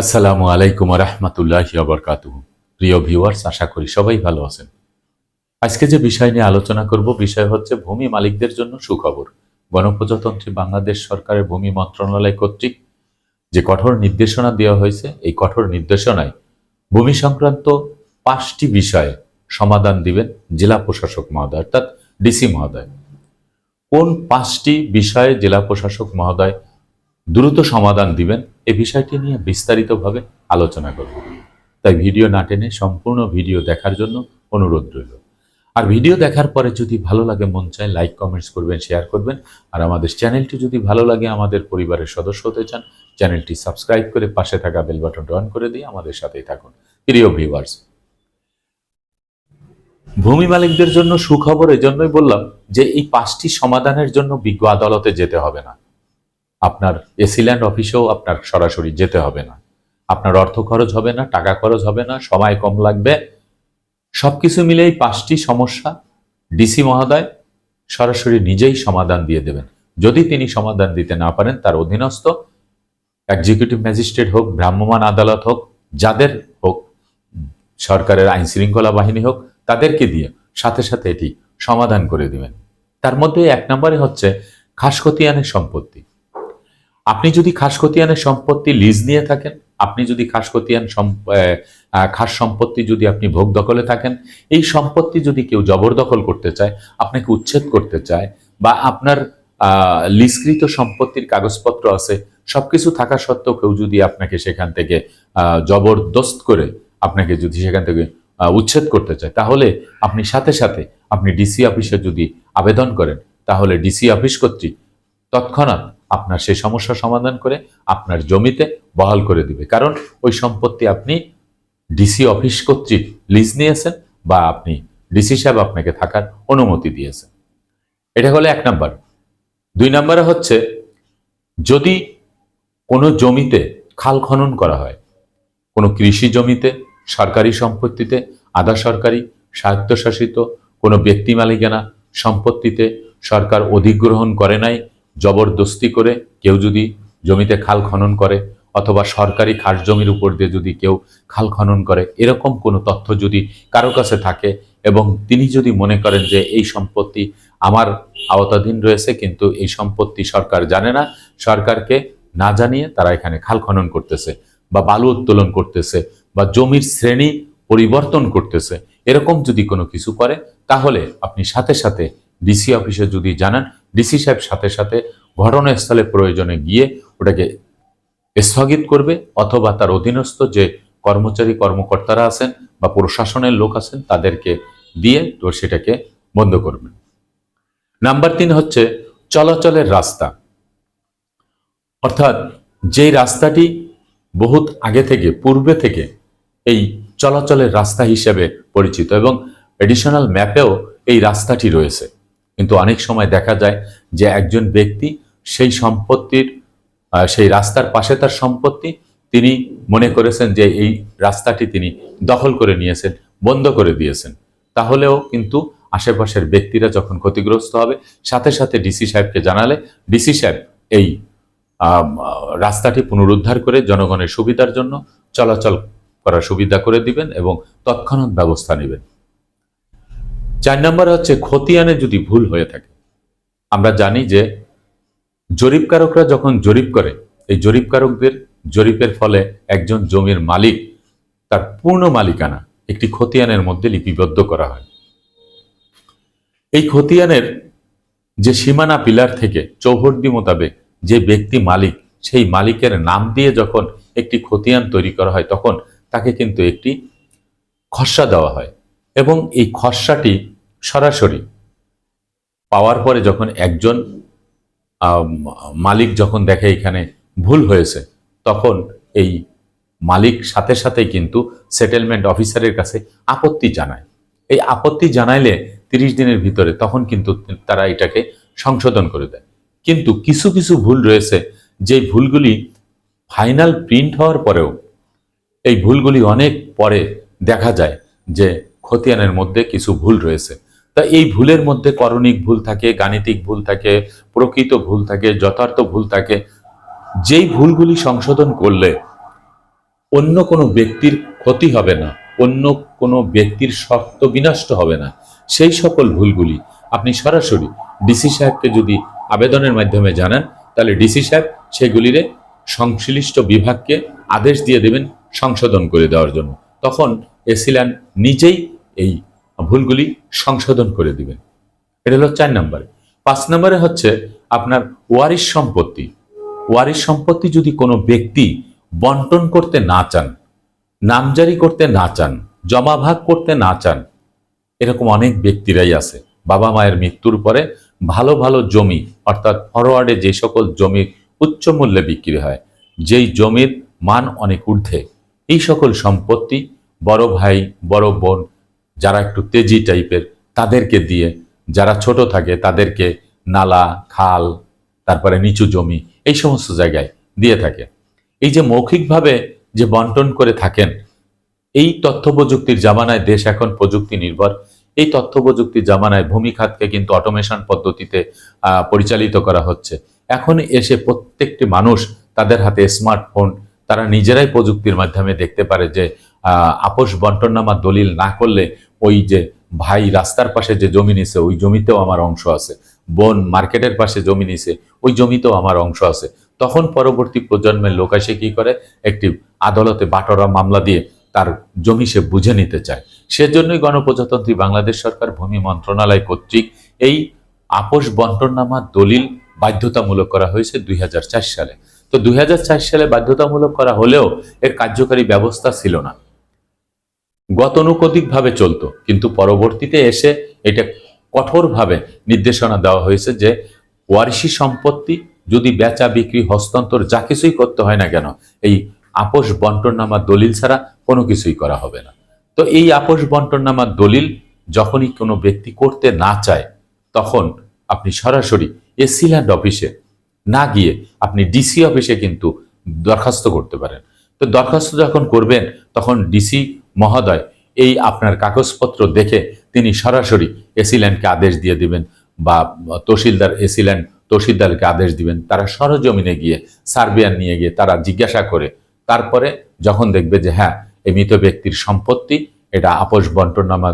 আসসালামু আলাইকুম রহমতুল্লাহ বরকাতুহ প্রিয় ভিউয়ার্স, আশা করি সবাই ভালো আছেন। আজকে যে বিষয় নিয়ে আলোচনা করব, বিষয় হচ্ছে ভূমি মালিকদের জন্য সুখবর। গণপ্রজাতন্ত্রী বাংলাদেশ সরকারের ভূমি মন্ত্রণালয় কর্তৃক যে কঠোর নির্দেশনা দেওয়া হয়েছে, এই কঠোর নির্দেশনায় ভূমি সংক্রান্ত পাঁচটি বিষয়ে সমাধান দিবেন জেলা প্রশাসক মহোদয়, অর্থাৎ ডিসি মহোদয়। কোন পাঁচটি বিষয়ে জেলা প্রশাসক মহোদয় দ্রুত সমাধান দিবেন এই বিষয়টি নিয়ে বিস্তারিতভাবে আলোচনা করব। তাই ভিডিও না টেনে সম্পূর্ণ ভিডিও দেখার জন্য অনুরোধ রইল। আর ভিডিও দেখার পরে যদি ভালো লাগে, মন চায় লাইক, কমেন্টস করবেন, শেয়ার করবেন। আর আমাদের চ্যানেলটি যদি ভালো লাগে, আমাদের পরিবারের সদস্য হতে চান, চ্যানেলটি সাবস্ক্রাইব করে পাশে থাকা বেল বাটনটা অন করে দিয়ে আমাদের সাথেই থাকুন। প্রিয় ভিউয়ার্স, ভূমি মালিকদের জন্য সুখবর এজন্যই বললাম যে এই পাঁচটি সমাধানের জন্য বিজ্ঞ আদালতে যেতে হবে না। আপনার এসিল্যান্ড অফিসেও আপনার সরাসরি যেতে হবে না। আপনার অর্থ খরচ হবে না, টাকা খরচ হবে না, সময় কম লাগবে। সবকিছু মিলে এই পাঁচটি সমস্যা ডিসি মহোদয় সরাসরি নিজেই সমাধান দিয়ে দেবেন। যদি তিনি সমাধান দিতে না পারেন, তার অধীনস্থ এক্সিকিউটিভ ম্যাজিস্ট্রেট হোক, ভ্রাম্যমাণ আদালত হোক, যাদের হোক, সরকারের আইন শৃঙ্খলা বাহিনী হোক, তাদেরকে দিয়ে সাথে সাথে এটি সমাধান করে দিবেন। তার মধ্যে এক নম্বরে হচ্ছে খাসখতিয়ানের সম্পত্তি। আপনি যদি খাসখতিয়ানের সম্পত্তি লিজ নিয়ে থাকেন আপনি যদি আহ, খাস সম্পত্তি যদি আপনি ভোগ দখলে থাকেন এই সম্পত্তি যদি কেউ জবরদখল করতে চায় আপনাকে উচ্ছেদ করতে চায় বা আপনার আহ, লিজকৃত সম্পত্তির কাগজপত্র আছে সবকিছু থাকা সত্ত্বেও কেউ যদি আপনাকে সেখান থেকে জবরদস্ত করে আপনাকে যদি সেখান থেকে উচ্ছেদ করতে চায় তাহলে আপনি সাথে সাথে আপনি ডিসি অফিসে যদি আবেদন করেন তাহলে ডিসি অফিস কর্তৃক তৎক্ষণাৎ আপনার সেই সমস্যা সমাধান করে আপনার জমিতে বহাল করে দিবে। কারণ ওই সম্পত্তি আপনি ডিসি অফিস কর্তৃক লিজ নিয়েছেন বা আপনি ডিসি সাহেব আপনাকে থাকার অনুমতি দিয়েছেন। এটা হলো এক নাম্বার। দুই নম্বরে হচ্ছে, যদি কোনো জমিতে খাল খনন করা হয়, কোনো কৃষি জমিতে, সরকারি সম্পত্তিতে, আধা সরকারি, স্বায়ত্তশাসিত, কোনো ব্যক্তি মালিকানা সম্পত্তিতে সরকার অধিগ্রহণ করে নাই জবরদস্তি করে কেউ যদি জমিতে খাল খনন করে অথবা সরকারি খাস জমির উপর দিয়ে যদি কেউ খাল খনন করে, এরকম কোনো তথ্য যদি কারও কাছে থাকে এবং তিনি যদি মনে করেন যে এই সম্পত্তি আমার আওতাধীন রয়েছে কিন্তু এই সম্পত্তি সরকার জানে না, সরকারকে না জানিয়ে তারা এখানে খাল খনন করতেছে বা বালু উত্তোলন করতেছে বা জমির শ্রেণি পরিবর্তন করতেছে, এরকম যদি কোনো কিছু করে, তাহলে আপনি সাথে সাথে ডিসি অফিসে যদি জানান ডিসি সাহেব সাথে সাথে ঘটনাস্থলে প্রয়োজনে গিয়ে ওটাকে স্থগিত করবে অথবা তার অধীনস্থ যে কর্মচারী কর্মকর্তারা আছেন বা প্রশাসনের লোক আছেন তাদেরকে দিয়ে তো সেটাকে বন্ধ করবেন। নাম্বার তিন হচ্ছে চলাচলের রাস্তা। অর্থাৎ যেই রাস্তাটি বহুত আগে থেকে, পূর্বে থেকে এই চলাচলের রাস্তা হিসেবে পরিচিত এবং এডিশনাল ম্যাপেও এই রাস্তাটি রয়েছে। কিন্তু অনেক সময় দেখা যায় যে একজন ব্যক্তি সেই সম্পত্তির সেই রাস্তার পাশে তার সম্পত্তি তিনি মনে করেছেন যে এই রাস্তাটি তিনি দখল করে নিয়েছেন, বন্ধ করে দিয়েছেন। তাহলেও কিন্তু আশেপাশের ব্যক্তিরা যখন ক্ষতিগ্রস্ত হবে, সাথে সাথে ডিসি সাহেবকে জানালে, ডিসি সাহেব এই রাস্তাটি পুনরুদ্ধার করে জনগণের সুবিধার জন্য চলাচল করার সুবিধা করে দিবেন এবং তৎক্ষণাৎ ব্যবস্থা নেবেন। চার নম্বর হচ্ছে খতিয়ানে যদি ভুল হয়ে থাকে। আমরা জানি যে জরিপকারকরা যখন জরিপ করে, এই জরিপকারকদের জরিপের ফলে একজন জমির মালিক, তার পূর্ণ মালিকানা একটি খতিয়ানের মধ্যে লিপিবদ্ধ করা হয়। এই খতিয়ানের যে সীমানা পিলার থেকে চৌহদ্দি মোতাবেক যে ব্যক্তি মালিক, সেই মালিকের নাম দিয়ে যখন একটি খতিয়ান তৈরি করা হয়, তখন তাকে কিন্তু একটি খসড়া দেওয়া হয় এবং এই খসড়াটি সরাসরি পাওয়ার পরে যখন একজন মালিক যখন দেখে এখানে ভুল হয়েছে, তখন এই মালিক সাথে সাথে কিন্তু সেটেলমেন্ট অফিসারের কাছে আপত্তি জানায়। এই আপত্তি জানাইলে তিরিশ দিনের ভিতরে তখন কিন্তু তারা এটাকে সংশোধন করে দেয়। কিন্তু কিছু কিছু ভুল রয়েছে যে ভুলগুলি ফাইনাল প্রিন্ট হওয়ার পরেও এই ভুলগুলি অনেক পরে দেখা যায় যে খতিয়ানের মধ্যে কিছু ভুল রয়েছে। তা এই ভুলের মধ্যে করণিক ভুল থাকে, গাণিতিক ভুল থাকে, প্রকৃত ভুল থাকে, যথার্থ ভুল থাকে। যেই ভুলগুলি সংশোধন করলে অন্য কোনো ব্যক্তির ক্ষতি হবে না, অন্য কোনো ব্যক্তির শক্ত বিনষ্ট হবে না। সেই সকল ভুলগুলি আপনি সরাসরি ডিসি সাহেবকে যদি আবেদনের মাধ্যমে জানান, তাহলে ডিসি সাহেব সেগুলিরে সংশ্লিষ্ট বিভাগকে আদেশ দিয়ে দেবেন সংশোধন করে দেওয়ার জন্য। তখন এসিল্যান্ড নিজেই এই ভুলগুলি সংশোধন করে দিবেন। এটা হলো চার নম্বরে। পাঁচ নম্বরে হচ্ছে আপনার ওয়ারিশ সম্পত্তি। ওয়ারিশ সম্পত্তি যদি কোনো ব্যক্তি বন্টন করতে না চান, নামজারি করতে না চান, জমা ভাগ করতে না চান, এরকম অনেক ব্যক্তিরাই আছে। বাবা মায়ের মৃত্যুর পরে ভালো ভালো জমি, অর্থাৎ ফরওয়ার্ডে যে সকল জমি উচ্চ মূল্যে বিক্রি হয়, যেই জমির মান অনেক ঊর্ধ্বে। এই সকল সম্পত্তি বড় ভাই, বড় বোন যারা একটু তেজি টাইপের, তাদেরকে দিয়ে, যারা ছোট থাকে তাদেরকে নালা, খাল, তারপরে নিচু জমি, এই সমস্ত জায়গায় দিয়ে থাকে। এই যে মৌখিকভাবে যে বন্টন করে থাকেন, এই তথ্য প্রযুক্তির জামানায় দেশ এখন প্রযুক্তি নির্ভর। এই তথ্য প্রযুক্তির জামানায় ভূমি খাতকে কিন্তু অটোমেশন পদ্ধতিতে পরিচালিত করা হচ্ছে। এখন এসে প্রত্যেকটি মানুষ তাদের হাতে স্মার্টফোন তারা নিজেরাই প্রযুক্তির মাধ্যমে দেখতে পারে যে আপোষ বন্টননামা দলিল না করলে ওই যে ভাই রাস্তার পাশে যে জমি নিছে, ওই জমিতেও আমার অংশ আছে। বোন মার্কেটের পাশে জমি নিছে, ওই জমিতেও আমার অংশ আছে। তখন পরবর্তী প্রজন্মের লোক এসে কি করে? একটি আদালতে বাটরা মামলা দিয়ে তার জমি সে বুঝে নিতে চায়। সেজন্যই গণপ্রজাতন্ত্রী বাংলাদেশ সরকার ভূমি মন্ত্রণালয় কর্তৃক এই আপোষ বন্টননামা দলিল বাধ্যতামূলক করা হয়েছে দুই হাজার চার সালে। তো দুই হাজার চার সালে বাধ্যতামূলক করা হলেও এর কার্যকারী ব্যবস্থা ছিল না। গতানুগতিকভাবে চলতো। কিন্তু পরবর্তীতে এসে এটা কঠোরভাবে নির্দেশনা দেওয়া হয়েছে যে ওয়ারিশি সম্পত্তি যদি বেচা, বিক্রি, হস্তান্তর যা কিছুই করতে হয় না কেন, এই আপোষ বন্টননামা দলিল ছাড়া কোনো কিছুই করা হবে না। তো এই আপোষ বন্টননামা দলিল যখনই কোনো ব্যক্তি করতে না চায়, তখন আপনি সরাসরি এসিল্যান্ড অফিসে না গিয়ে আপনি ডিসি অফিসে কিন্তু দরখাস্ত করতে পারেন। তো দরখাস্ত যখন করবেন, তখন ডিসি মহোদয়, এই আপনার কাগজপত্র দেখে তিনি সরাসরি এসিল্যান্ডকে আদেশ দিয়ে দিবেন বা তহসিলদার এসিল্যান্ড তহসিলদারকে আদেশ দিবেন। তারা সরজমিনে গিয়ে, সার্বিয়ান নিয়ে গিয়ে তারা জিজ্ঞাসা করে। তারপরে যখন দেখবে যে হ্যাঁ এই মৃত ব্যক্তির সম্পত্তি, এটা আপোষ বন্টননামা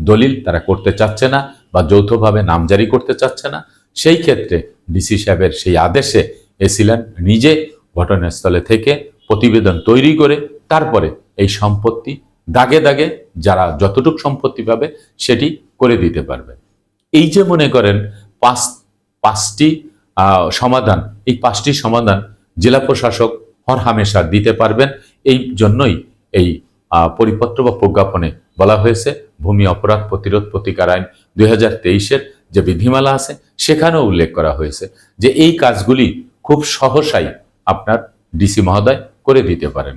দলিল, তারা করতে চাচ্ছে না বা যৌথভাবে নামজারি করতে চাচ্ছে না, সেই ক্ষেত্রে ডিসি সাহেবের সেই আদেশে এসিল্যান্ড নিজে ঘটনাস্থলে থেকে প্রতিবেদন তৈরি করে, তারপরে এই সম্পত্তি দাগে দাগে যারা যতটুক সম্পত্তি পাবে সেটি করে দিতে পারবে। এই যে মনে করেন পাঁচ, পাঁচটি সমাধান, এই পাঁচটি সমাধান জেলা প্রশাসক হর হামেশা দিতে পারবেন। এই জন্যই এই পরিপত্র বা প্রজ্ঞাপনে বলা হয়েছে, ভূমি অপরাধ প্রতিরোধ প্রতিকার আইন দুই হাজার যে বিধিমালা আছে সেখানেও উল্লেখ করা হয়েছে যে এই কাজগুলি খুব সহসাই আপনার ডিসি মহোদয় করে দিতে পারেন।